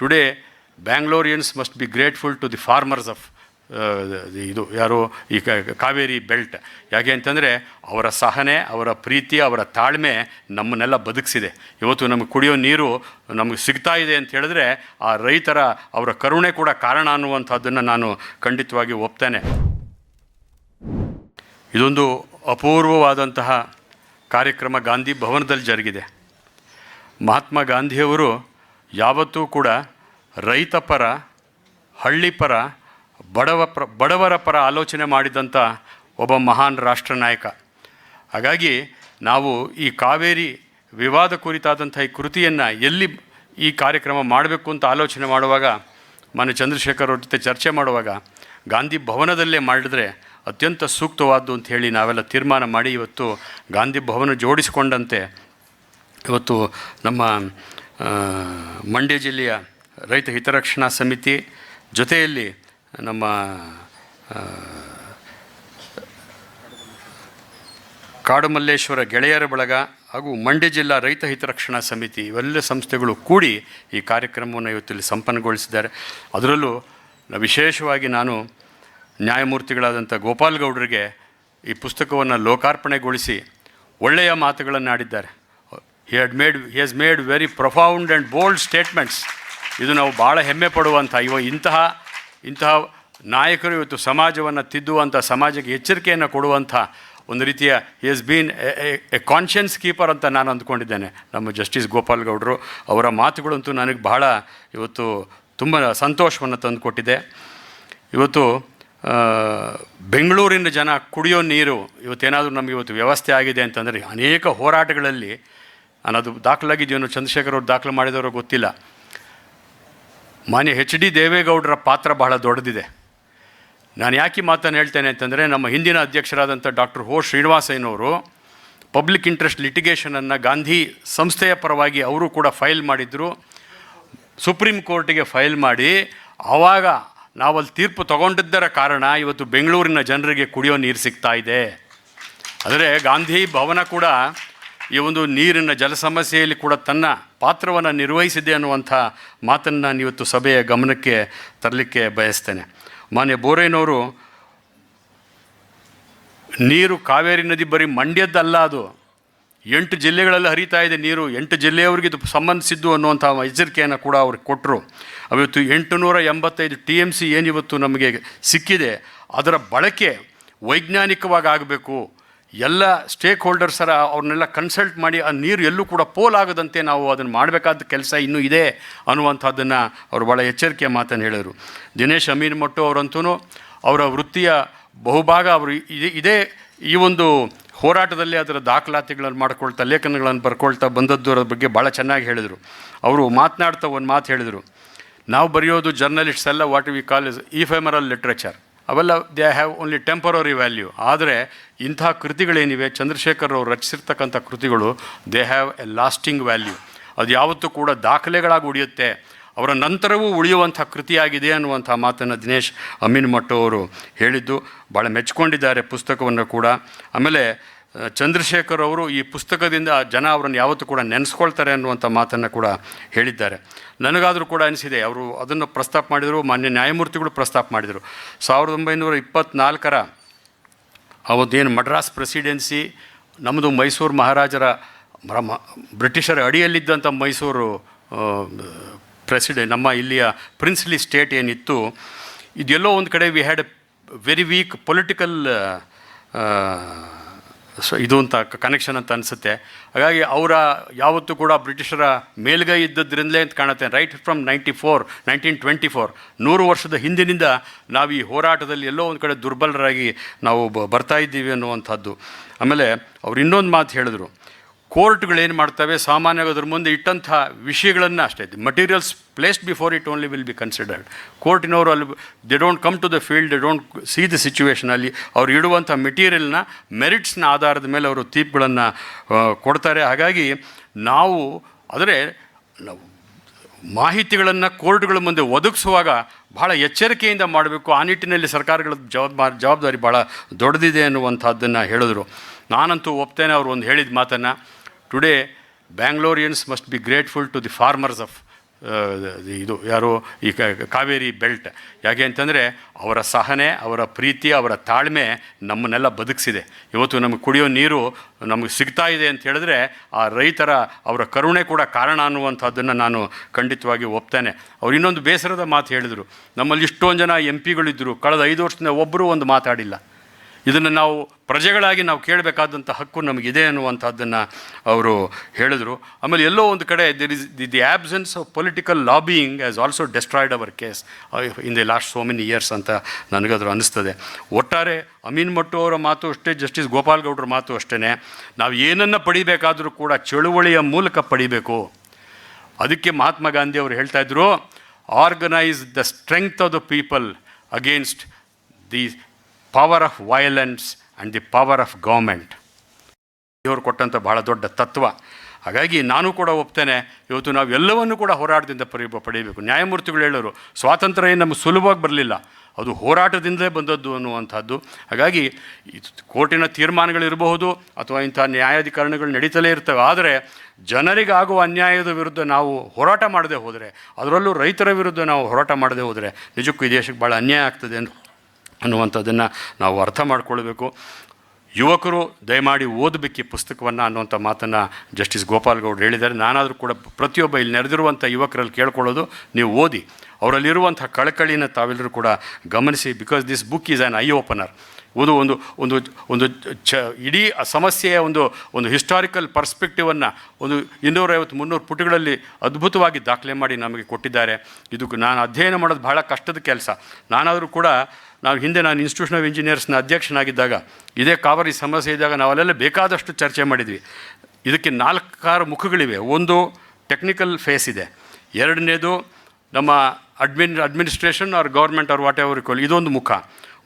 Today Bangaloreans must be grateful to the farmers of ಇದು, ಯಾರು? ಈ ಕಾವೇರಿ ಬೆಲ್ಟ್. ಯಾಕೆ ಅಂತಂದರೆ, ಅವರ ಸಹನೆ, ಅವರ ಪ್ರೀತಿ, ಅವರ ತಾಳ್ಮೆ ನಮ್ಮನ್ನೆಲ್ಲ ಬದುಕಿಸಿದೆ. ಇವತ್ತು ನಮಗೆ ಕುಡಿಯೋ ನೀರು ನಮಗೆ ಸಿಗ್ತಾ ಇದೆ ಅಂತ ಹೇಳಿದ್ರೆ, ಆ ರೈತರ, ಅವರ ಕರುಣೆ ಕೂಡ ಕಾರಣ ಅನ್ನುವಂಥದ್ದನ್ನು ನಾನು ಖಂಡಿತವಾಗಿ ಒಪ್ತೇನೆ. ಇದೊಂದು ಅಪೂರ್ವವಾದಂತಹ ಕಾರ್ಯಕ್ರಮ ಗಾಂಧಿ ಭವನದಲ್ಲಿ ಜರುಗಿದೆ. ಮಹಾತ್ಮ ಗಾಂಧಿಯವರು ಯಾವತ್ತೂ ಕೂಡ ರೈತ ಪರ, ಹಳ್ಳಿ ಪರ, ಬಡವ ಪ್ರ, ಬಡವರ ಪರ ಆಲೋಚನೆ ಮಾಡಿದಂಥ ಒಬ್ಬ ಮಹಾನ್ ರಾಷ್ಟ್ರ ನಾಯಕ ಹಾಗಾಗಿ ನಾವು ಈ ಕಾವೇರಿ ವಿವಾದ ಕುರಿತಾದಂಥ ಈ ಕೃತಿಯನ್ನು ಎಲ್ಲಿ ಈ ಕಾರ್ಯಕ್ರಮ ಮಾಡಬೇಕು ಅಂತ ಆಲೋಚನೆ ಮಾಡುವಾಗ, ಮಾನ್ಯ ಚಂದ್ರಶೇಖರ್ ಅವ್ರ ಜೊತೆ ಚರ್ಚೆ ಮಾಡುವಾಗ, ಗಾಂಧಿ ಭವನದಲ್ಲೇ ಮಾಡಿದ್ರೆ ಅತ್ಯಂತ ಸೂಕ್ತವಾದ್ದು ಅಂತ ಹೇಳಿ ನಾವೆಲ್ಲ ತೀರ್ಮಾನ ಮಾಡಿ ಇವತ್ತು ಗಾಂಧಿ ಭವನ ಜೋಡಿಸಿಕೊಂಡಂತೆ. ಇವತ್ತು ನಮ್ಮ ಮಂಡ್ಯ ಜಿಲ್ಲೆಯ ರೈತ ಹಿತರಕ್ಷಣಾ ಸಮಿತಿ ಜೊತೆಯಲ್ಲಿ ನಮ್ಮ ಕಾಡುಮಲ್ಲೇಶ್ವರ ಗೆಳೆಯರ ಬಳಗ ಹಾಗೂ ಮಂಡ್ಯ ಜಿಲ್ಲಾ ರೈತ ಹಿತರಕ್ಷಣಾ ಸಮಿತಿ ಇವೆಲ್ಲ ಸಂಸ್ಥೆಗಳು ಕೂಡಿ ಈ ಕಾರ್ಯಕ್ರಮವನ್ನು ಇವತ್ತಿಲ್ಲಿ ಸಂಪನ್ನಗೊಳಿಸಿದ್ದಾರೆ. ಅದರಲ್ಲೂ ವಿಶೇಷವಾಗಿ ನಾನು ನ್ಯಾಯಮೂರ್ತಿಗಳಾದಂಥ ಗೋಪಾಲ್ ಗೌಡರಿಗೆ ಈ ಪುಸ್ತಕವನ್ನು ಲೋಕಾರ್ಪಣೆಗೊಳಿಸಿ ಒಳ್ಳೆಯ ಮಾತುಗಳನ್ನು ಆಡಿದ್ದಾರೆ he had made he has made very profound and bold statements ಇದು ನಾವು ಭಾಳ ಹೆಮ್ಮೆ ಪಡುವಂಥ ಇವ ಇಂತಹ ಇಂತಹ ನಾಯಕರು ಇವತ್ತು ಸಮಾಜವನ್ನು ತಿದ್ದುವಂಥ, ಸಮಾಜಕ್ಕೆ ಎಚ್ಚರಿಕೆಯನ್ನು ಕೊಡುವಂಥ ಒಂದು ರೀತಿಯ ಹಿ has been a conscience keeper ಅಂತ ನಾನು ಅಂದ್ಕೊಂಡಿದ್ದೇನೆ. ನಮ್ಮ ಜಸ್ಟಿಸ್ ಗೋಪಾಲ್ ಗೌಡರು ಅವರ ಮಾತುಗಳಂತೂ ನನಗೆ ಬಹಳ ಇವತ್ತು ತುಂಬ ಸಂತೋಷವನ್ನು ತಂದುಕೊಟ್ಟಿದೆ. ಇವತ್ತು ಬೆಂಗಳೂರಿನ ಜನ ಕುಡಿಯೋ ನೀರು ಇವತ್ತೇನಾದರೂ ನಮಗೆ ಇವತ್ತು ವ್ಯವಸ್ಥೆ ಆಗಿದೆ ಅಂತಂದರೆ ಅನೇಕ ಹೋರಾಟಗಳಲ್ಲಿ ನಾನು ಅದು ದಾಖಲಾಗಿದೆಯೋ ಚಂದ್ರಶೇಖರ್ ಅವರು ದಾಖಲು ಮಾಡಿದವರು ಗೊತ್ತಿಲ್ಲ. ಮಾನ್ಯ ಎಚ್ ಡಿ ದೇವೇಗೌಡರ ಪಾತ್ರ ಬಹಳ ದೊಡ್ಡದಿದೆ. ನಾನು ಯಾಕೆ ಮಾತನ್ನು ಹೇಳ್ತೇನೆ ಅಂತಂದರೆ, ನಮ್ಮ ಹಿಂದಿನ ಅಧ್ಯಕ್ಷರಾದಂಥ ಡಾಕ್ಟರ್ ಹೋ. ಶ್ರೀನಿವಾಸಯ್ಯನವರು ಪಬ್ಲಿಕ್ ಇಂಟ್ರೆಸ್ಟ್ ಲಿಟಿಗೇಷನನ್ನು ಗಾಂಧಿ ಸಂಸ್ಥೆಯ ಪರವಾಗಿ ಅವರು ಕೂಡ ಫೈಲ್ ಮಾಡಿದರು. ಸುಪ್ರೀಂ ಕೋರ್ಟಿಗೆ ಫೈಲ್ ಮಾಡಿ, ಆವಾಗ ನಾವಲ್ಲಿ ತೀರ್ಪು ತಗೊಂಡಿದ್ದರ ಕಾರಣ ಇವತ್ತು ಬೆಂಗಳೂರಿನ ಜನರಿಗೆ ಕುಡಿಯೋ ನೀರು ಸಿಗ್ತಾ ಇದೆ. ಆದರೆ ಗಾಂಧಿ ಭವನ ಕೂಡ ಈ ಒಂದು ನೀರಿನ ಜಲ ಸಮಸ್ಯೆಯಲ್ಲಿ ಕೂಡ ತನ್ನ ಪಾತ್ರವನ್ನು ನಿರ್ವಹಿಸಿದೆ ಅನ್ನುವಂಥ ಮಾತನ್ನು ನಾನು ಇವತ್ತು ಸಭೆಯ ಗಮನಕ್ಕೆ ತರಲಿಕ್ಕೆ ಬಯಸ್ತೇನೆ. ಮಾನ್ಯ ಬೋರೈನವರು ನೀರು ಕಾವೇರಿ ನದಿ ಬರೀ ಮಂಡ್ಯದ್ದಲ್ಲ ಅದು. ಎಂಟು ಜಿಲ್ಲೆಗಳಲ್ಲಿ ಹರಿತಾ ಇದೆ ನೀರು. ಎಂಟು ಜಿಲ್ಲೆಯವರಿಗೆ ಇದು ಸಂಬಂಧಿಸಿದ್ದು ಅನ್ನುವಂಥ ಎಚ್ಚರಿಕೆಯನ್ನು ಕೂಡ ಅವ್ರಿಗೆ ಕೊಟ್ಟರು ಅವತ್ತು ಎಂಟುನೂರ ಎಂಬತ್ತೈದು ಟಿ ಎಂ ಸಿ ಏನಿವತ್ತು ನಮಗೆ ಸಿಕ್ಕಿದೆ, ಅದರ ಬಳಕೆ ವೈಜ್ಞಾನಿಕವಾಗಿ ಆಗಬೇಕು. ಎಲ್ಲ ಸ್ಟೇಕ್ ಹೋಲ್ಡರ್ಸರ ಅವ್ರನ್ನೆಲ್ಲ ಕನ್ಸಲ್ಟ್ ಮಾಡಿ ಆ ನೀರು ಎಲ್ಲೂ ಕೂಡ ಪೋಲಾಗದಂತೆ ನಾವು ಅದನ್ನು ಮಾಡಬೇಕಾದ ಕೆಲಸ ಇನ್ನೂ ಇದೆ ಅನ್ನುವಂಥದ್ದನ್ನು ಅವರು ಭಾಳ ಎಚ್ಚರಿಕೆಯ ಮಾತನ್ನು ಹೇಳಿದರು. ದಿನೇಶ್ ಅಮೀನ್ ಮಟ್ಟು ಅವರಂತೂ ಅವರ ವೃತ್ತಿಯ ಬಹುಭಾಗ ಅವರು ಇದೇ ಇದೇ ಈ ಒಂದು ಹೋರಾಟದಲ್ಲಿ ಅದರ ದಾಖಲಾತಿಗಳನ್ನು ಮಾಡ್ಕೊಳ್ತಾ ಲೇಖನಗಳನ್ನು ಬರ್ಕೊಳ್ತಾ ಬಂದದ್ದರ ಬಗ್ಗೆ ಭಾಳ ಚೆನ್ನಾಗಿ ಹೇಳಿದರು. ಅವರು ಮಾತನಾಡ್ತಾ ಒಂದು ಮಾತು ಹೇಳಿದರು. ನಾವು ಬರೆಯೋದು ಜರ್ನಲಿಸ್ಟ್ಸ್ ಎಲ್ಲ what we call is ephemeral literature ಅವೆಲ್ಲ they have only temporary value ಆದರೆ ಇಂಥ ಕೃತಿಗಳೇನಿವೆ, ಚಂದ್ರಶೇಖರ್ ಅವರು ರಚಿಸಿರ್ತಕ್ಕಂಥ ಕೃತಿಗಳು they have a lasting value ಅದು ಯಾವತ್ತೂ ಕೂಡ ದಾಖಲೆಗಳಾಗಿ ಉಳಿಯುತ್ತೆ. ಅವರ ನಂತರವೂ ಉಳಿಯುವಂಥ ಕೃತಿಯಾಗಿದೆ ಅನ್ನುವಂಥ ಮಾತನ್ನು ದಿನೇಶ್ ಅಮೀನ್ ಮಟ್ಟು ಅವರು ಹೇಳಿದ್ದು. ಭಾಳ ಮೆಚ್ಕೊಂಡಿದ್ದಾರೆ ಪುಸ್ತಕವನ್ನು ಕೂಡ. ಆಮೇಲೆ ಚಂದ್ರಶೇಖರ್ ಅವರು ಈ ಪುಸ್ತಕದಿಂದ ಜನ ಅವರನ್ನು ಯಾವತ್ತೂ ಕೂಡ ನೆನೆಸ್ಕೊಳ್ತಾರೆ ಅನ್ನುವಂಥ ಮಾತನ್ನು ಕೂಡ ಹೇಳಿದ್ದಾರೆ. ನನಗಾದರೂ ಕೂಡ ಅನಿಸಿದೆ, ಅವರು ಅದನ್ನು ಪ್ರಸ್ತಾಪ ಮಾಡಿದರು, ಮಾನ್ಯ ನ್ಯಾಯಮೂರ್ತಿಗಳು ಪ್ರಸ್ತಾಪ ಮಾಡಿದರು. ಸಾವಿರದ ಒಂಬೈನೂರ ಇಪ್ಪತ್ತ್ನಾಲ್ಕರ ಅವತ್ತೇನು ಮಡ್ರಾಸ್ ಪ್ರೆಸಿಡೆನ್ಸಿ, ನಮ್ಮದು ಮೈಸೂರು ಮಹಾರಾಜರ ಬ್ರಿಟಿಷರ ಅಡಿಯಲ್ಲಿದ್ದಂಥ ಮೈಸೂರು ಪ್ರೆಸಿಡೆಂಟ್ ನಮ್ಮ ಇಲ್ಲಿಯ ಪ್ರಿನ್ಸ್ಲಿ ಸ್ಟೇಟ್ ಏನಿತ್ತು, ಇದೆಲ್ಲೋ ಒಂದು ಕಡೆ we had very weak political so ಇದು ಅಂತ ಕನೆಕ್ಷನ್ ಅಂತ ಅನಿಸುತ್ತೆ. ಹಾಗಾಗಿ ಅವರ ಯಾವತ್ತೂ ಕೂಡ ಬ್ರಿಟಿಷರ ಮೇಲ್ಗೈ ಇದ್ದದ್ರಿಂದಲೇ ಅಂತ ಕಾಣುತ್ತೆ. Right from ninety four nineteen twenty four ನೂರು ವರ್ಷದ ಹಿಂದಿನಿಂದ ನಾವು ಈ ಹೋರಾಟದಲ್ಲಿ ಎಲ್ಲೋ ಒಂದು ಕಡೆ ದುರ್ಬಲರಾಗಿ ನಾವು ಬರ್ತಾ ಇದ್ದೀವಿ ಅನ್ನುವಂಥದ್ದು. ಆಮೇಲೆ ಅವ್ರು ಇನ್ನೊಂದು ಮಾತು ಹೇಳಿದ್ರು. ಕೋರ್ಟ್ಗಳೇನು ಮಾಡ್ತವೆ, ಸಾಮಾನ್ಯವಾಗಿ ಅದ್ರ ಮುಂದೆ ಇಟ್ಟಂಥ ವಿಷಯಗಳನ್ನು ಅಷ್ಟೇ materials placed before it only will be considered ಕೋರ್ಟಿನವರು ಅಲ್ಲಿ they don't come to the field they don't see the situation ಅಲ್ಲಿ, ಅವ್ರು ಇಡುವಂಥ ಮೆಟೀರಿಯಲ್ನ ಮೆರಿಟ್ಸ್ನ ಆಧಾರದ ಮೇಲೆ ಅವರು ತೀರ್ಪುಗಳನ್ನು ಕೊಡ್ತಾರೆ. ಹಾಗಾಗಿ ನಾವು, ಆದರೆ, ನಾವು ಮಾಹಿತಿಗಳನ್ನು ಕೋರ್ಟ್ಗಳ ಮುಂದೆ ಒದಗಿಸುವಾಗ ಭಾಳ ಎಚ್ಚರಿಕೆಯಿಂದ ಮಾಡಬೇಕು. ಆ ನಿಟ್ಟಿನಲ್ಲಿ ಸರ್ಕಾರಗಳ ಜವಾಬ್ದಾರಿ ಜವಾಬ್ದಾರಿ ಭಾಳ ದೊಡ್ಡದಿದೆ ಅನ್ನುವಂಥದ್ದನ್ನು ಹೇಳಿದ್ರು. ನಾನಂತೂ ಒಪ್ತೇನೆ ಅವರು ಒಂದು ಹೇಳಿದ ಮಾತನ್ನು. Today Bangaloreans must be grateful to the farmers of ಇದು ಯಾರು? ಈ ಕಾವೇರಿ ಬೆಲ್ಟ್. ಯಾಕೆ ಅಂತಂದರೆ, ಅವರ ಸಹನೆ, ಅವರ ಪ್ರೀತಿ, ಅವರ ತಾಳ್ಮೆ ನಮ್ಮನ್ನೆಲ್ಲ ಬದುಕಿಸಿದೆ. ಇವತ್ತು ನಮಗೆ ಕುಡಿಯೋ ನೀರು ನಮಗೆ ಸಿಗ್ತಾ ಇದೆ ಅಂತ ಹೇಳಿದ್ರೆ, ಆ ರೈತರ, ಅವರ ಕರುಣೆ ಕೂಡ ಕಾರಣ ಅನ್ನುವಂಥದ್ದನ್ನು ನಾನು ಖಂಡಿತವಾಗಿ ಒಪ್ತೇನೆ. ಅವ್ರು ಇನ್ನೊಂದು ಬೇಸರದ ಮಾತು ಹೇಳಿದರು. ನಮ್ಮಲ್ಲಿ ಇಷ್ಟೊಂದು ಜನ ಎಂ ಪಿಗಳಿದ್ದರು ಕಳೆದ ಐದು ವರ್ಷದಿಂದ ಒಬ್ಬರೂ ಒಂದು ಮಾತಾಡಿಲ್ಲ. ಇದನ್ನು ನಾವು ಪ್ರಜೆಗಳಾಗಿ ನಾವು ಕೇಳಬೇಕಾದಂಥ ಹಕ್ಕು ನಮಗಿದೆ ಅನ್ನುವಂಥದ್ದನ್ನು ಅವರು ಹೇಳಿದರು. ಆಮೇಲೆ ಎಲ್ಲೋ ಒಂದು ಕಡೆ there is the the absence of political lobbying as also destroyed our case in the last so many years ಅಂತ ನನಗದು ಅನ್ನಿಸ್ತದೆ. ಒಟ್ಟಾರೆ ಅಮೀನ್ ಮಟ್ಟು ಅವರ ಮಾತು ಅಷ್ಟೇ, ಜಸ್ಟಿಸ್ ಗೋಪಾಲ್ ಗೌಡ್ರ ಮಾತು ಅಷ್ಟೇ ನಾವು ಏನನ್ನು ಪಡಿಬೇಕಾದರೂ ಕೂಡ ಚಳುವಳಿಯ ಮೂಲಕ ಪಡಿಬೇಕು. ಅದಕ್ಕೆ ಮಹಾತ್ಮ ಗಾಂಧಿ ಅವರು ಹೇಳ್ತಾ ಇದ್ರು organise the strength of the people against the power of violence and the power of government ಇವರು ಕೊಟ್ಟಂಥ ಬಹಳ ದೊಡ್ಡ ತತ್ವ. ಹಾಗಾಗಿ ನಾನು ಕೂಡ ಒಪ್ತೇನೆ, ಇವತ್ತು ನಾವು ಎಲ್ಲವನ್ನೂ ಕೂಡ ಹೋರಾಟದಿಂದ ಪರಿ, ಪಡೆಯಬೇಕು. ನ್ಯಾಯಮೂರ್ತಿಗಳು ಹೇಳೋರು, ಸ್ವಾತಂತ್ರ್ಯ ನಮಗೆ ಸುಲಭವಾಗಿ ಬರಲಿಲ್ಲ. ಅದು ಹೋರಾಟದಿಂದಲೇ ಬಂದದ್ದು ಅನ್ನುವಂಥದ್ದು. ಹಾಗಾಗಿ ಕೋರ್ಟಿನ ತೀರ್ಮಾನಗಳಿರಬಹುದು ಅಥವಾ ಇಂಥ ನ್ಯಾಯಾಧಿಕರಣಗಳು ನಡೀತಲೇ ಇರ್ತವೆ. ಆದರೆ ಜನರಿಗಾಗುವ ಅನ್ಯಾಯದ ವಿರುದ್ಧ ನಾವು ಹೋರಾಟ ಮಾಡದೆ ಹೋದರೆ, ಅದರಲ್ಲೂ ರೈತರ ವಿರುದ್ಧ ನಾವು ಹೋರಾಟ ಮಾಡದೆ ಹೋದರೆ ನಿಜಕ್ಕೂ ಈ ದೇಶಕ್ಕೆ ಭಾಳ ಅನ್ಯಾಯ ಆಗ್ತದೆ ಅನ್ನು ಅನ್ನುವಂಥದ್ದನ್ನು ನಾವು ಅರ್ಥ ಮಾಡ್ಕೊಳ್ಬೇಕು. ಯುವಕರು ದಯಮಾಡಿ ಓದಬೇಕು ಈ ಪುಸ್ತಕವನ್ನು ಅನ್ನುವಂಥ ಮಾತನ್ನು ಜಸ್ಟಿಸ್ ಗೋಪಾಲ್ ಗೌಡ್ರು ಹೇಳಿದ್ದಾರೆ. ನಾನಾದರೂ ಕೂಡ ಪ್ರತಿಯೊಬ್ಬ ಇಲ್ಲಿ ನೆರೆದಿರುವಂಥ ಯುವಕರಲ್ಲಿ ಕೇಳ್ಕೊಳ್ಳೋದು ನೀವು ಓದಿ. ಅವರಲ್ಲಿರುವಂಥ ಕಳಕಳಿನ ತಾವೆಲ್ಲರೂ ಕೂಡ ಗಮನಿಸಿ because this book is an eye opener ಒಂದು ಒಂದು ಒಂದು ಒಂದು ಚ, ಇಡೀ ಸಮಸ್ಯೆಯ ಒಂದು ಒಂದು ಹಿಸ್ಟಾರಿಕಲ್ ಪರ್ಸ್ಪೆಕ್ಟಿವನ್ನು ಒಂದು ಇನ್ನೂರೈವತ್ತು, ಮುನ್ನೂರು ಪುಟಗಳಲ್ಲಿ ಅದ್ಭುತವಾಗಿ ದಾಖಲೆ ಮಾಡಿ ನಮಗೆ ಕೊಟ್ಟಿದ್ದಾರೆ. ಇದಕ್ಕೆ ನಾನು ಅಧ್ಯಯನ ಮಾಡೋದು ಬಹಳ ಕಷ್ಟದ ಕೆಲಸ. ನಾನಾದರೂ ಕೂಡ ನಾವು ಹಿಂದೆ ನಾನು ಇನ್ಸ್ಟಿಟ್ಯೂಷನ್ ಆಫ್ ಇಂಜಿನಿಯರ್ಸ್ನ ಅಧ್ಯಕ್ಷನಾಗಿದ್ದಾಗ, ಇದೇ ಕಾವೇರಿ ಸಮಸ್ಯೆ ಇದ್ದಾಗ ನಾವಲ್ಲೆಲ್ಲ ಬೇಕಾದಷ್ಟು ಚರ್ಚೆ ಮಾಡಿದ್ವಿ. ಇದಕ್ಕೆ ನಾಲ್ಕಾರು ಮುಖಗಳಿವೆ. ಒಂದು ಟೆಕ್ನಿಕಲ್ ಫೇಸ್ ಇದೆ. ಎರಡನೇದು ನಮ್ಮ admin administration or government or whatever call ಇದೊಂದು ಮುಖ.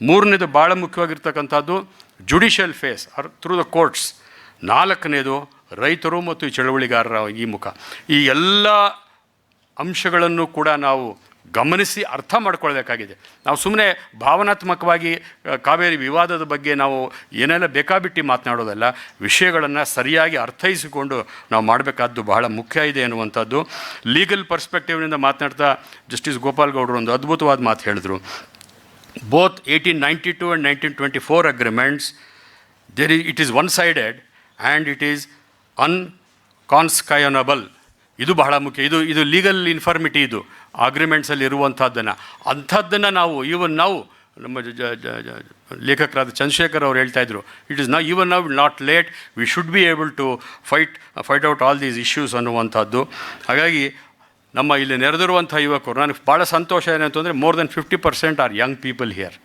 ಮೂರನೇದು ಭಾಳ ಮುಖ್ಯವಾಗಿರ್ತಕ್ಕಂಥದ್ದು judicial face or through the courts ನಾಲ್ಕನೇದು ರೈತರು ಮತ್ತು ಚಳವಳಿಗಾರರ ಈ ಮುಖ. ಈ ಎಲ್ಲ ಅಂಶಗಳನ್ನು ಕೂಡ ನಾವು ಗಮನಿಸಿ ಅರ್ಥ ಮಾಡ್ಕೊಳ್ಬೇಕಾಗಿದೆ. ನಾವು ಸುಮ್ಮನೆ ಭಾವನಾತ್ಮಕವಾಗಿ ಕಾವೇರಿ ವಿವಾದದ ಬಗ್ಗೆ ನಾವು ಏನೆಲ್ಲ ಬೇಕಾಬಿಟ್ಟು ಮಾತನಾಡೋದಲ್ಲ ವಿಷಯಗಳನ್ನು ಸರಿಯಾಗಿ ಅರ್ಥೈಸಿಕೊಂಡು ನಾವು ಮಾಡಬೇಕಾದ್ದು ಬಹಳ ಮುಖ್ಯ ಇದೆ ಅನ್ನುವಂಥದ್ದು ಲೀಗಲ್ ಪರ್ಸ್ಪೆಕ್ಟಿವ್ನಿಂದ ಮಾತನಾಡ್ತಾ ಜಸ್ಟಿಸ್ ಗೋಪಾಲ್ ಗೌಡರು ಒಂದು ಅದ್ಭುತವಾದ ಮಾತು ಹೇಳಿದರು. Both 1892 and 1924 agreements, there is, it is one sided and it is unconscionable ಇದು ಬಹಳ ಮುಖ್ಯ. ಇದು ಇದು ಲೀಗಲ್ ಇನ್ಫಾರ್ಮಿಟಿ ಇದು. ಅಗ್ರಿಮೆಂಟ್ಸಲ್ಲಿ ಇರುವಂಥದ್ದನ್ನು ಅಂಥದ್ದನ್ನು ನಾವು ಈವನ್ ನಾವು ನಮ್ಮ ಜ- ಲೇಖಕರಾದ ಚಂದ್ರಶೇಖರ್ ಅವರು ಹೇಳ್ತಾ ಇದ್ರು ಇಟ್ ಈಸ್ ನಾ even now not late we should be able to fight fight out all these issues ಅನ್ನುವಂಥದ್ದು. ಹಾಗಾಗಿ ನಮ್ಮ ಇಲ್ಲಿ ನೆರೆದಿರುವಂಥ ಯುವಕರು, ನನಗೆ ಭಾಳ ಸಂತೋಷ ಏನಂತಂದರೆ more than fifty percent are young people here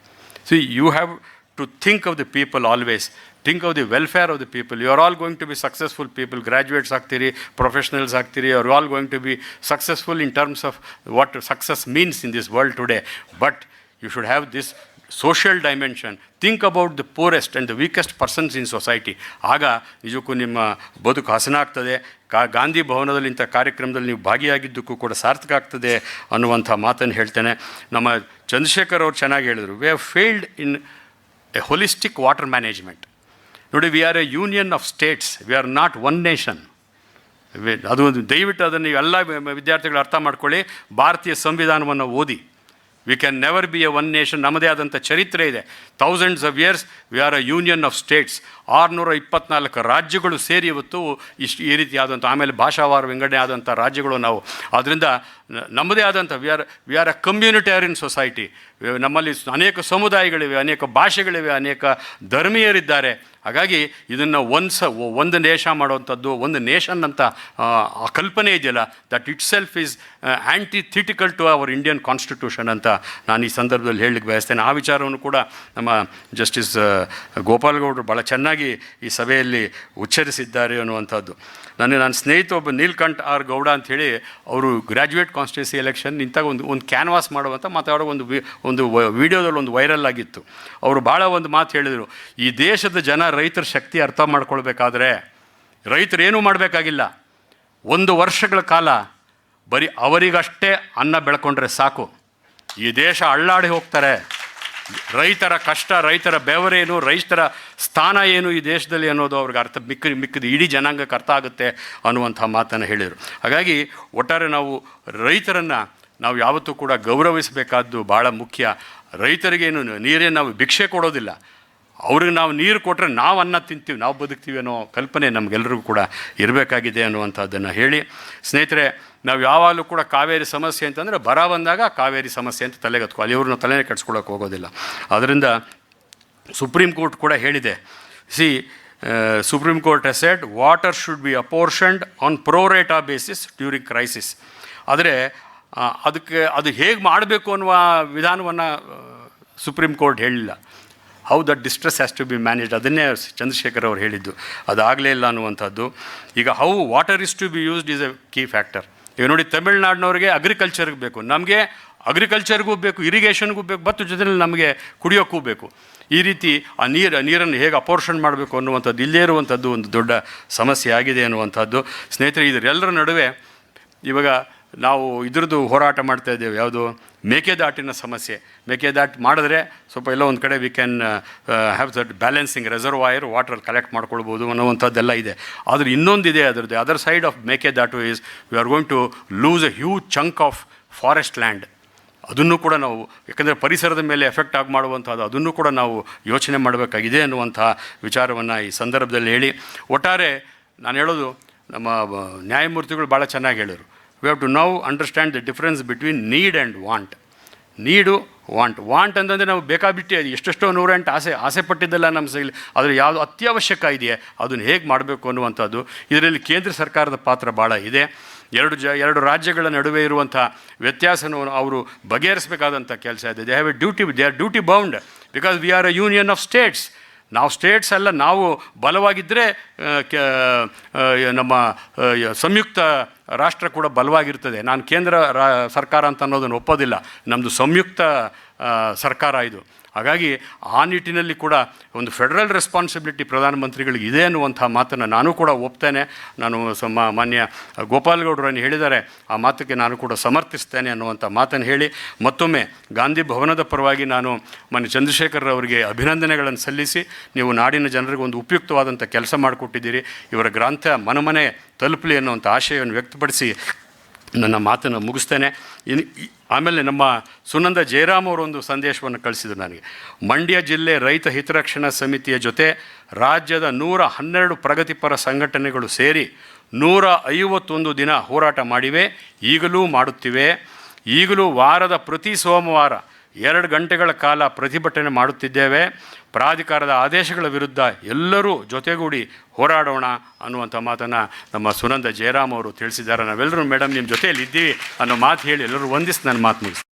see you have to think of the people always think of the welfare of the people you are all going to be successful people graduates ಆಗ್ತೀರಿ professionals ಆಗ್ತೀರಿ are all going to be successful in terms of what success means in this world today but you should have this social dimension think about the poorest and the weakest persons in society ಆಗ ನಿಜಕ್ಕೂ ನಿಮ್ಮ ಬದುಕು ಹಸನ ಆಗ್ತದೆ. ಕಾ ಗಾಂಧಿ ಭವನದಲ್ಲಿ ಇಂಥ ಕಾರ್ಯಕ್ರಮದಲ್ಲಿ ನೀವು ಭಾಗಿಯಾಗಿದ್ದಕ್ಕೂ ಕೂಡ ಸಾರ್ಥಕ ಆಗ್ತದೆ ಅನ್ನುವಂಥ ಮಾತನ್ನು ಹೇಳ್ತೇನೆ. ನಮ್ಮ ಚಂದ್ರಶೇಖರ್ ಅವರು ಚೆನ್ನಾಗಿ ಹೇಳಿದರು we have failed in a holistic water management ನೋಡಿ we are a union of states we are not one nation ಅದು ಒಂದು ದಯವಿಟ್ಟು ಅದನ್ನು ಎಲ್ಲ ವಿದ್ಯಾರ್ಥಿಗಳು ಅರ್ಥ ಮಾಡ್ಕೊಳ್ಳಿ. ಭಾರತೀಯ ಸಂವಿಧಾನವನ್ನು ಓದಿ. We can never be a one nation ನಮ್ಮದೇ ಆದಂಥ ಚರಿತ್ರೆ ಇದೆ. Thousands of years we are a union of states ಆರುನೂರ ಇಪ್ಪತ್ನಾಲ್ಕು ರಾಜ್ಯಗಳು ಸೇರಿ ಇವತ್ತು ಇಷ್ಟು ಈ ರೀತಿಯಾದಂಥ ಆಮೇಲೆ ಭಾಷಾವಾರ ವಿಂಗಡಣೆ ಆದಂಥ ರಾಜ್ಯಗಳು ನಾವು. ಆದ್ದರಿಂದ ನಮ್ಮದೇ ಆದಂಥ we are we are a communitarian society ನಮ್ಮಲ್ಲಿ ಅನೇಕ ಸಮುದಾಯಗಳಿವೆ ಅನೇಕ ಭಾಷೆಗಳಿವೆ ಅನೇಕ ಧರ್ಮೀಯರಿದ್ದಾರೆ. ಹಾಗಾಗಿ ಇದನ್ನು ಒಂದು ಸ ಒಂದು ನೇಷ ಮಾಡುವಂಥದ್ದು ಒಂದು ನೇಷನ್ ಅಂತ ಆ, ಕಲ್ಪನೆ ಇದೆಯಲ್ಲ? That itself is antithetical to our Indian constitution ಅಂತ ನಾನು ಈ ಸಂದರ್ಭದಲ್ಲಿ ಹೇಳಲಿಕ್ಕೆ ಬಯಸ್ತೇನೆ. ಆ ವಿಚಾರವನ್ನು ಕೂಡ ನಮ್ಮ ಜಸ್ಟಿಸ್ ಗೋಪಾಲಗೌಡರು ಭಾಳ ಚೆನ್ನಾಗಿ ಈ ಸಭೆಯಲ್ಲಿ ಉಚ್ಚರಿಸಿದ್ದಾರೆ ಅನ್ನುವಂಥದ್ದು. ನನ್ನ ನನ್ನ ಸ್ನೇಹಿತ ಒಬ್ಬ ನೀಲ್ಕಂಠ್ ಆರ್ ಗೌಡ ಅಂಥೇಳಿ ಅವರು ಗ್ರ್ಯಾಜುಯೇಟ್ ಕಾನ್ಸ್ಟಿಟ್ಯೂನ್ಸಿ ಎಲೆಕ್ಷನ್ ನಿಂತಾಗ ಒಂದು ಒಂದು ಕ್ಯಾನ್ವಾಸ್ ಮಾಡುವಂಥ ಮಾತಾಡೋ ಒಂದು ಒಂದು ವಿಡಿಯೋದಲ್ಲಿ ಒಂದು ವೈರಲ್ ಆಗಿತ್ತು. ಅವರು ಭಾಳ ಒಂದು ಮಾತು ಹೇಳಿದರು, ಈ ದೇಶದ ಜನ ರೈತರ ಶಕ್ತಿ ಅರ್ಥ ಮಾಡ್ಕೊಳ್ಬೇಕಾದ್ರೆ ರೈತರು ಏನೂ ಮಾಡಬೇಕಾಗಿಲ್ಲ. ಒಂದು ವರ್ಷಗಳ ಕಾಲ ಬರೀ ಅವರಿಗಷ್ಟೇ ಅನ್ನ ಬೆಳ್ಕೊಂಡ್ರೆ ಸಾಕು. ಈ ದೇಶ ಅಳ್ಳಾಡಿ ಹೋಗ್ತಾರೆ. ರೈತರ ಕಷ್ಟ, ರೈತರ ಬೆವರೇನು ರೈತರ ಸ್ಥಾನ ಏನು ಈ ದೇಶದಲ್ಲಿ ಅನ್ನೋದು ಅವ್ರಿಗೆ ಅರ್ಥ ಮಿಕ್ಕ ಮಿಕ್ಕಿದ ಇಡೀ ಜನಾಂಗಕ್ಕೆ ಅರ್ಥ ಆಗುತ್ತೆ ಅನ್ನುವಂಥ ಮಾತನ್ನು ಹೇಳಿದರು. ಹಾಗಾಗಿ ಒಟ್ಟಾರೆ ನಾವು ರೈತರನ್ನು ನಾವು ಯಾವತ್ತೂ ಕೂಡ ಗೌರವಿಸಬೇಕಾದ್ದು ಭಾಳ ಮುಖ್ಯ. ರೈತರಿಗೇನು ನೀರೇನು ನಾವು ಭಿಕ್ಷೆ ಕೊಡೋದಿಲ್ಲ. ಅವ್ರಿಗೆ ನಾವು ನೀರು ಕೊಟ್ಟರೆ ನಾವು ಅನ್ನ ತಿಂತೀವಿ, ನಾವು ಬದುಕ್ತೀವಿ ಅನ್ನೋ ಕಲ್ಪನೆ ನಮಗೆಲ್ಲರಿಗೂ ಕೂಡ ಇರಬೇಕಾಗಿದೆ ಅನ್ನುವಂಥದ್ದನ್ನು ಹೇಳಿ. ಸ್ನೇಹಿತರೆ ನಾವು ಯಾವಾಗಲೂ ಕೂಡ ಕಾವೇರಿ ಸಮಸ್ಯೆ ಅಂತಂದರೆ ಬರ ಬಂದಾಗ ಕಾವೇರಿ ಸಮಸ್ಯೆ ಅಂತ ತಲೆಗತ್ಕೊ ಅಲ್ಲಿ ಇವ್ರನ್ನ ತಲೆನೇ ಕೆಡಿಸ್ಕೊಳ್ಳೋಕೆ ಹೋಗೋದಿಲ್ಲ. ಅದರಿಂದ ಸುಪ್ರೀಂ ಕೋರ್ಟ್ ಕೂಡ ಹೇಳಿದೆ. See supreme court said water should be apportioned on pro rata basis during crisis ಆದರೆ ಅದಕ್ಕೆ ಅದು ಹೇಗೆ ಮಾಡಬೇಕು ಅನ್ನುವ ವಿಧಾನವನ್ನು ಸುಪ್ರೀಂ ಕೋರ್ಟ್ ಹೇಳಿಲ್ಲ. How that distress has to be managed ಅದನ್ನೇ ಚಂದ್ರಶೇಖರ್ ಅವರು ಹೇಳಿದ್ದು. ಅದಾಗಲೇ ಇಲ್ಲ ಅನ್ನುವಂಥದ್ದು. ಈಗ how water is to be used is a key factor ಈಗ ನೋಡಿ ತಮಿಳ್ನಾಡಿನವ್ರಿಗೆ ಅಗ್ರಿಕಲ್ಚರ್ಗೆ ಬೇಕು. ನಮಗೆ ಅಗ್ರಿಕಲ್ಚರ್ಗೂ ಬೇಕು ಇರಿಗೇಷನ್ಗೂ ಬೇಕು ಮತ್ತು ಜೊತೆಯಲ್ಲಿ ನಮಗೆ ಕುಡಿಯೋಕ್ಕೂ ಬೇಕು. ಈ ರೀತಿ ಆ ನೀರು, ನೀರನ್ನು ಹೇಗೆ ಅಪೋರ್ಷನ್ ಮಾಡಬೇಕು ಅನ್ನುವಂಥದ್ದು, ಇಲ್ಲೇ ಇರುವಂಥದ್ದು ಒಂದು ದೊಡ್ಡ ಸಮಸ್ಯೆ ಆಗಿದೆ ಅನ್ನುವಂಥದ್ದು. ಸ್ನೇಹಿತರೆ, ಇದರೆಲ್ಲರ ನಡುವೆ ಇವಾಗ ನಾವು ಇದ್ರದ್ದು ಹೋರಾಟ ಮಾಡ್ತಾ ಇದ್ದೇವೆ. ಯಾವುದು? ಮೇಕೆದಾಟಿನ ಸಮಸ್ಯೆ. ಮೇಕೆದಾಟು ಮಾಡಿದ್ರೆ ಸ್ವಲ್ಪ ಎಲ್ಲ ಒಂದು ಕಡೆ we can have that balancing reservoir water collect ಮಾಡ್ಕೊಳ್ಬೋದು ಅನ್ನೋವಂಥದ್ದೆಲ್ಲ ಇದೆ. ಆದರೆ ಇನ್ನೊಂದಿದೆ ಅದರದ್ದು. Other side of Mekedatu is we are going to lose a huge chunk of forest land ಅದನ್ನು ಕೂಡ ನಾವು, ಯಾಕಂದರೆ ಪರಿಸರದ ಮೇಲೆ ಎಫೆಕ್ಟ್ ಆಗಿ ಮಾಡುವಂಥದ್ದು, ಅದನ್ನು ಕೂಡ ನಾವು ಯೋಚನೆ ಮಾಡಬೇಕಾಗಿದೆ ಅನ್ನುವಂಥ ವಿಚಾರವನ್ನು ಈ ಸಂದರ್ಭದಲ್ಲಿ ಹೇಳಿ. ಒಟ್ಟಾರೆ ನಾನು ಹೇಳೋದು, ನಮ್ಮ ನ್ಯಾಯಮೂರ್ತಿಗಳು ಭಾಳ ಚೆನ್ನಾಗಿ ಹೇಳಿದರು. We have to now understand the difference between need and want need want want ಅಂತಂದರೆ ನಾವು ಬೇಕಾಬಿಟ್ಟು ಅದು ಎಷ್ಟೆಷ್ಟೋ ನೂರೆಂಟು ಆಸೆ ಆಸೆ ಪಟ್ಟಿದ್ದೆಲ್ಲ ನಮ್ಮ ಸೈಲಿ ಅದರಲ್ಲಿ ಯಾವುದು ಅತ್ಯವಶ್ಯಕ ಇದೆಯೇ, ಅದನ್ನು ಹೇಗೆ ಮಾಡಬೇಕು ಅನ್ನುವಂಥದ್ದು ಇದರಲ್ಲಿ ಕೇಂದ್ರ ಸರ್ಕಾರದ ಪಾತ್ರ ಭಾಳ ಇದೆ. ಎರಡು ಜ ಎರಡು ರಾಜ್ಯಗಳ ನಡುವೆ ಇರುವಂಥ ವ್ಯತ್ಯಾಸವನ್ನು ಅವರು ಬಗೆಹರಿಸಬೇಕಾದಂಥ ಕೆಲಸ ಇದೆ. They have a duty they are duty bound because we are a union of states ನಾವು ಸ್ಟೇಟ್ಸ್ ಎಲ್ಲ ನಾವು ಬಲವಾಗಿದ್ದರೆ ನಮ್ಮ ಸಂಯುಕ್ತ ರಾಷ್ಟ್ರ ಕೂಡ ಬಲವಾಗಿರ್ತದೆ. ನಾನು ಕೇಂದ್ರ ರಾ, ಸರ್ಕಾರ ಅಂತ ಅನ್ನೋದನ್ನು ಒಪ್ಪೋದಿಲ್ಲ. ನಮ್ಮದು ಸಂಯುಕ್ತ ಸರ್ಕಾರ ಇದು. ಹಾಗಾಗಿ ಆ ನಿಟ್ಟಿನಲ್ಲಿ ಕೂಡ ಒಂದು ಫೆಡರಲ್ ರೆಸ್ಪಾನ್ಸಿಬಿಲಿಟಿ ಪ್ರಧಾನಮಂತ್ರಿಗಳಿಗೆ ಇದೆ ಅನ್ನುವಂಥ ಮಾತನ್ನು ನಾನು ಕೂಡ ಒಪ್ತೇನೆ. ನಾನು ಸಮ ಮಾನ್ಯ ಗೋಪಾಲಗೌಡರನ್ನು ಹೇಳಿದ್ದಾರೆ ಆ ಮಾತಕ್ಕೆ ನಾನು ಕೂಡ ಸಮರ್ಥಿಸ್ತೇನೆ ಅನ್ನುವಂಥ ಮಾತನ್ನು ಹೇಳಿ, ಮತ್ತೊಮ್ಮೆ ಗಾಂಧಿ ಭವನದ ಪರವಾಗಿ ನಾನು ಮಾನ್ಯ ಚಂದ್ರಶೇಖರ್ ಅವರಿಗೆ ಅಭಿನಂದನೆಗಳನ್ನು ಸಲ್ಲಿಸಿ, ನೀವು ನಾಡಿನ ಜನರಿಗೆ ಒಂದು ಉಪಯುಕ್ತವಾದಂಥ ಕೆಲಸ ಮಾಡಿಕೊಟ್ಟಿದ್ದೀರಿ. ಇವರ ಗ್ರಂಥ ಮನಮನೆ ತಲುಪಲಿ ಅನ್ನುವಂಥ ಆಶಯವನ್ನು ವ್ಯಕ್ತಪಡಿಸಿ ನನ್ನ ಮಾತನ್ನು ಮುಗಿಸ್ತೇನೆ. ಇನ್ ಆಮೇಲೆ ನಮ್ಮ ಸುನಂದ ಜಯರಾಮ್ ಅವರು ಒಂದು ಸಂದೇಶವನ್ನು ಕಳಿಸಿದರು ನನಗೆ. ಮಂಡ್ಯ ಜಿಲ್ಲೆ ರೈತ ಹಿತರಕ್ಷಣಾ ಸಮಿತಿಯ ಜೊತೆ ರಾಜ್ಯದ ನೂರ ಹನ್ನೆರಡು ಪ್ರಗತಿಪರ ಸಂಘಟನೆಗಳು ಸೇರಿ ನೂರ ಐವತ್ತೊಂದು ದಿನ ಹೋರಾಟ ಮಾಡಿವೆ. ಈಗಲೂ ಮಾಡುತ್ತಿವೆ. ಈಗಲೂ ವಾರದ ಪ್ರತಿ ಸೋಮವಾರ ಎರಡು ಗಂಟೆಗಳ ಕಾಲ ಪ್ರತಿಭಟನೆ ಮಾಡುತ್ತಿದ್ದೇವೆ. ಪ್ರಾಧಿಕಾರದ ಆದೇಶಗಳ ವಿರುದ್ಧ ಎಲ್ಲರೂ ಜೊತೆಗೂಡಿ ಹೋರಾಡೋಣ ಅನ್ನುವಂಥ ಮಾತನ್ನು ನಮ್ಮ ಸುನಂದ ಜಯರಾಮ್ ಅವರು ತಿಳಿಸಿದ್ದಾರೆ. ನಾವೆಲ್ಲರೂ ಮೇಡಮ್ ನಿಮ್ಮ ಜೊತೆಯಲ್ಲಿ ಇದ್ದೀವಿ ಅನ್ನೋ ಮಾತು ಹೇಳಿ ಎಲ್ಲರೂ ವಂದಿಸಿ ನನ್ನ ಮಾತು ಮುಗಿಸ್ತೀನಿ